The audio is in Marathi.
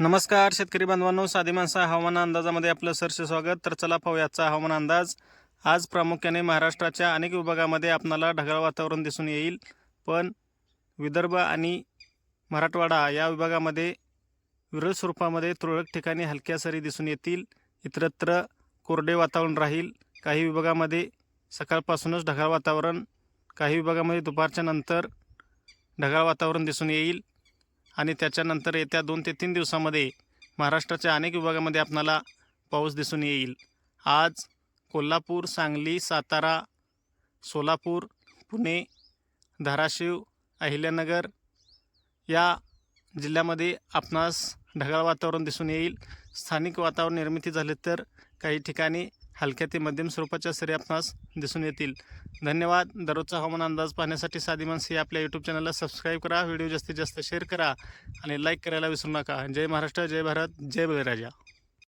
नमस्कार शेतकरी बांधवांनो. साधी माणसा हवामान अंदाजामध्ये आपलं सरसे स्वागत. तर चला पाहूयाचा हवामान अंदाज. आज प्रामुख्याने महाराष्ट्राच्या अनेक विभागामध्ये आपणाला ढगाळ वातावरण दिसून येईल. पण विदर्भ आणि मराठवाडा या विभागामध्ये विरळ स्वरूपामध्ये तुरळक ठिकाणी हलक्या सरी दिसून येतील. इतरत्र कोरडे वातावरण राहील. काही विभागामध्ये सकाळपासूनच ढगाळ वातावरण. काही विभागामध्ये दुपारच्या नंतर ढगाळ वातावरण दिसून येईल. आणि त्याच्यानंतर येत्या दोन ते तीन दिवसामध्ये महाराष्ट्राच्या अनेक विभागामध्ये आपणाला पाऊस दिसून येईल. आज कोल्हापूर सांगली सातारा सोलापूर पुणे धाराशिव अहिल्यानगर या जिल्ह्यामध्ये आपणास ढगाळ वातावरण दिसून येईल. स्थानिक वातावरण निर्मिती झाले तर काही ठिकाणी हलक्या ते मध्यम स्वरूपाच्या सरी आपणास दिसून येतील. धन्यवाद. दररोजचा हवामान अंदाज पाहण्यासाठी साधी माणसे या आपल्या यूट्यूब चॅनलला सबस्क्राईब करा. व्हिडिओ जास्तीत जास्त शेअर करा आणि लाईक करायला विसरू नका. जय महाराष्ट्र जय भारत जय बळीराजा.